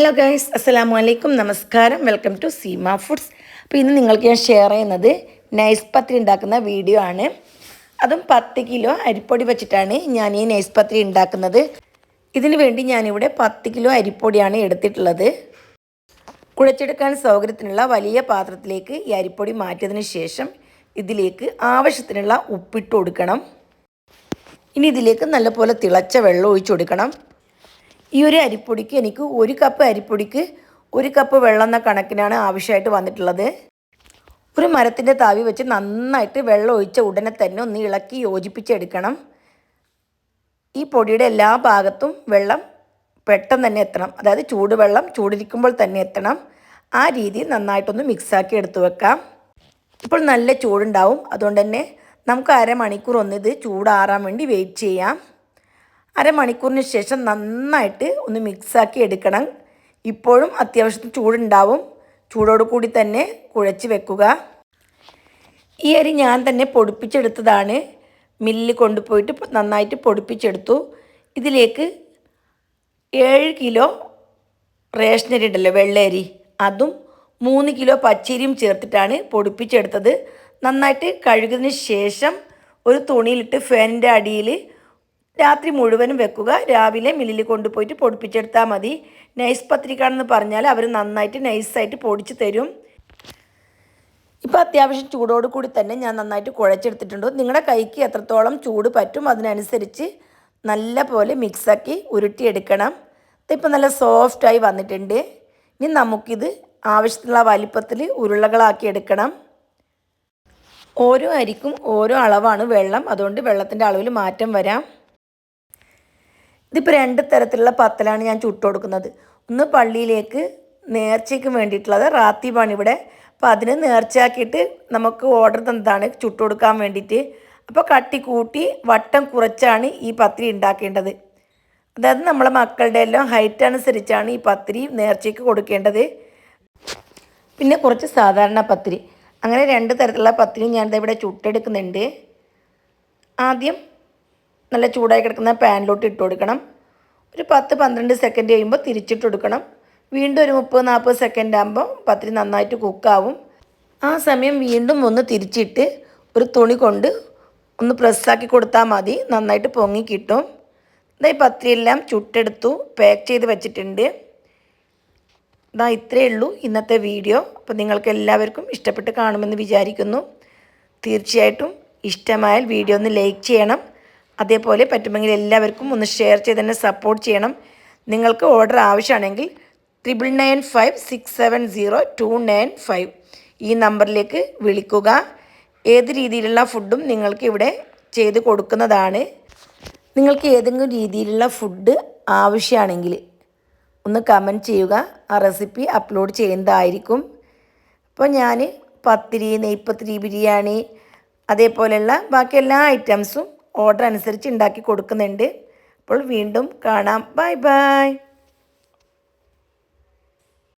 Hello guys അസ്സലാമു അലൈക്കും നമസ്കാരം വെൽക്കം ടു സീമ ഫുഡ്സ് അപ്പോൾ ഇന്ന് നിങ്ങൾക്ക് ഞാൻ ഷെയർ ചെയ്യുന്നത് നൈസ് പത്രി ഉണ്ടാക്കുന്ന വീഡിയോ ആണ്. അതും പത്ത് കിലോ അരിപ്പൊടി വെച്ചിട്ടാണ് ഞാൻ ഈ നൈസ് പത്രി ഉണ്ടാക്കുന്നത്. ഇതിനു വേണ്ടി ഞാനിവിടെ പത്ത് കിലോ അരിപ്പൊടിയാണ് എടുത്തിട്ടുള്ളത്. കുഴച്ചെടുക്കാൻ സൗകര്യത്തിനുള്ള വലിയ പാത്രത്തിലേക്ക് ഈ അരിപ്പൊടി മാറ്റിയതിന് ശേഷം ഇതിലേക്ക് ആവശ്യത്തിനുള്ള ഉപ്പിട്ട് കൊടുക്കണം. ഇനി ഇതിലേക്ക് നല്ലപോലെ തിളച്ച വെള്ളം ഒഴിച്ചു കൊടുക്കണം. ഈ ഒരു അരിപ്പൊടിക്ക് എനിക്ക് ഒരു കപ്പ് അരിപ്പൊടിക്ക് ഒരു കപ്പ് വെള്ളം എന്ന കണക്കിനാണ് ആവശ്യമായിട്ട് വന്നിട്ടുള്ളത്. ഒരു മരത്തിന്റെ താവി വെച്ച് നന്നായിട്ട് വെള്ളം ഒഴിച്ച ഉടനെ തന്നെ ഒന്ന് ഇളക്കി യോജിപ്പിച്ചെടുക്കണം. ഈ പൊടിയുടെ എല്ലാ ഭാഗത്തും വെള്ളം പെട്ടെന്ന് തന്നെ എത്തണം. അതായത് ചൂടുവെള്ളം ചൂടിരിക്കുമ്പോൾ തന്നെ എത്തണം. ആ രീതിയിൽ നന്നായിട്ടൊന്ന് മിക്സാക്കി എടുത്തു വെക്കാം. ഇപ്പോൾ നല്ല ചൂടുണ്ടാവും. അതുകൊണ്ട് തന്നെ നമുക്ക് അരമണിക്കൂർ ഒന്ന് ഇത് ചൂടാറാൻ വേണ്ടി വെയിറ്റ് ചെയ്യാം. അരമണിക്കൂറിന് ശേഷം നന്നായിട്ട് ഒന്ന് മിക്സാക്കി എടുക്കണം. ഇപ്പോഴും അത്യാവശ്യത്തിന് ചൂടുണ്ടാവും. ചൂടോട് കൂടി തന്നെ കുഴച്ച് വെക്കുക. ഈ അരി ഞാൻ തന്നെ പൊടിപ്പിച്ചെടുത്തതാണ്. മില്ലിൽ കൊണ്ടുപോയിട്ട് നന്നായിട്ട് പൊടിപ്പിച്ചെടുത്തു. ഇതിലേക്ക് ഏഴ് കിലോ റേഷനരി ഉണ്ടല്ലോ വെള്ളരി. അതും മൂന്ന് കിലോ പച്ചരിയും ചേർത്തിട്ടാണ് പൊടിപ്പിച്ചെടുത്തത്. നന്നായിട്ട് കഴുകിയതിന് ശേഷം ഒരു തുണിയിലിട്ട് ഫാനിന്റെ അടിയിൽ രാത്രി മുഴുവനും വെക്കുക. രാവിലെ മില്ലിൽ കൊണ്ടുപോയിട്ട് പൊടിപ്പിച്ചെടുത്താൽ മതി. നൈസ് പത്രിക്കാണെന്ന് പറഞ്ഞാൽ അവർ നന്നായിട്ട് നൈസായിട്ട് പൊടിച്ച് തരും. ഇപ്പോൾ അത്യാവശ്യം ചൂടോട് കൂടി തന്നെ ഞാൻ നന്നായിട്ട് കുഴച്ചെടുത്തിട്ടുണ്ട്. നിങ്ങളുടെ കൈക്ക് എത്രത്തോളം ചൂട് പറ്റും അതിനനുസരിച്ച് നല്ല പോലെ മിക്സാക്കി ഉരുട്ടിയെടുക്കണം. ഇതിപ്പോൾ നല്ല സോഫ്റ്റായി വന്നിട്ടുണ്ട്. ഇനി നമുക്കിത് ആവശ്യത്തിനുള്ള വലിപ്പത്തിൽ ഉരുളകളാക്കി എടുക്കണം. ഓരോ അരിക്കും ഓരോ അളവാണ് വെള്ളം. അതുകൊണ്ട് വെള്ളത്തിന്റെ അളവിൽ മാറ്റം വരാം. ഇതിപ്പോൾ രണ്ട് തരത്തിലുള്ള പത്തലാണ് ഞാൻ ചുട്ട് കൊടുക്കുന്നത്. ഒന്ന് പള്ളിയിലേക്ക് നേർച്ചയ്ക്ക് വേണ്ടിയിട്ടുള്ളത് റാത്തിബാണ് ഇവിടെ. അപ്പോൾ അതിന് നേർച്ചയാക്കിയിട്ട് നമുക്ക് ഓർഡർ തന്നതാണ് ചുട്ട് കൊടുക്കാൻ വേണ്ടിയിട്ട്. അപ്പോൾ കട്ടി കൂട്ടി വട്ടം കുറച്ചാണ് ഈ പത്തിരി ഉണ്ടാക്കേണ്ടത്. അതായത് നമ്മളെ മക്കളുടെ എല്ലാം ഹൈറ്റ് അനുസരിച്ചാണ് ഈ പത്തിരി നേർച്ചയ്ക്ക് കൊടുക്കേണ്ടത്. പിന്നെ കുറച്ച് സാധാരണ പത്തിരി. അങ്ങനെ രണ്ട് തരത്തിലുള്ള പത്തിരി ഞാനിത് ഇവിടെ ചുട്ടെടുക്കുന്നുണ്ട്. ആദ്യം നല്ല ചൂടായി കിടക്കുന്ന പാനിലോട്ട് ഇട്ട് കൊടുക്കണം. ഒരു പത്ത് പന്ത്രണ്ട് സെക്കൻഡ് കഴിയുമ്പോൾ തിരിച്ചിട്ട് കൊടുക്കണം. വീണ്ടും ഒരു മുപ്പത് നാൽപ്പത് സെക്കൻഡ് ആകുമ്പോൾ പത്തിരി നന്നായിട്ട് കുക്കാവും ആ സമയം വീണ്ടും ഒന്ന് തിരിച്ചിട്ട് ഒരു തുണി കൊണ്ട് ഒന്ന് പ്രസ്സാക്കി കൊടുത്താൽ മതി. നന്നായിട്ട് പൊങ്ങി കിട്ടും. ഇതായി പത്തിരിയെല്ലാം ചുട്ടെടുത്തു പാക്ക് ചെയ്ത് വെച്ചിട്ടുണ്ട്. ഇതാ ഇത്രയേ ഉള്ളൂ ഇന്നത്തെ വീഡിയോ. അപ്പോൾ നിങ്ങൾക്ക് എല്ലാവർക്കും ഇഷ്ടപ്പെട്ട് കാണുമെന്ന് വിചാരിക്കുന്നു. തീർച്ചയായിട്ടും ഇഷ്ടമായാൽ വീഡിയോ ഒന്ന് ലൈക്ക് ചെയ്യണം. അതേപോലെ പറ്റുമെങ്കിൽ എല്ലാവർക്കും ഒന്ന് ഷെയർ ചെയ്ത് തന്നെ സപ്പോർട്ട് ചെയ്യണം. നിങ്ങൾക്ക് ഓർഡർ ആവശ്യമാണെങ്കിൽ triple nine five six seven zero two nine five ഈ നമ്പറിലേക്ക് വിളിക്കുക. ഏത് രീതിയിലുള്ള ഫുഡും നിങ്ങൾക്ക് ഇവിടെ ചെയ്ത് കൊടുക്കുന്നതാണ്. നിങ്ങൾക്ക് ഏതെങ്കിലും രീതിയിലുള്ള ഫുഡ് ആവശ്യമാണെങ്കിൽ ഒന്ന് കമന്റ് ചെയ്യുക. ആ റെസിപ്പി അപ്ലോഡ് ചെയ്യുന്നതായിരിക്കും. അപ്പോൾ ഞാൻ പത്തിരി നെയ്പ്പത്തിരി ബിരിയാണി അതേപോലെയുള്ള ബാക്കി എല്ലാ ഐറ്റംസും ഓർഡർ അനുസരിച്ച് ഉണ്ടാക്കി കൊടുക്കുന്നുണ്ട്. അപ്പോൾ വീണ്ടും കാണാം. Bye bye.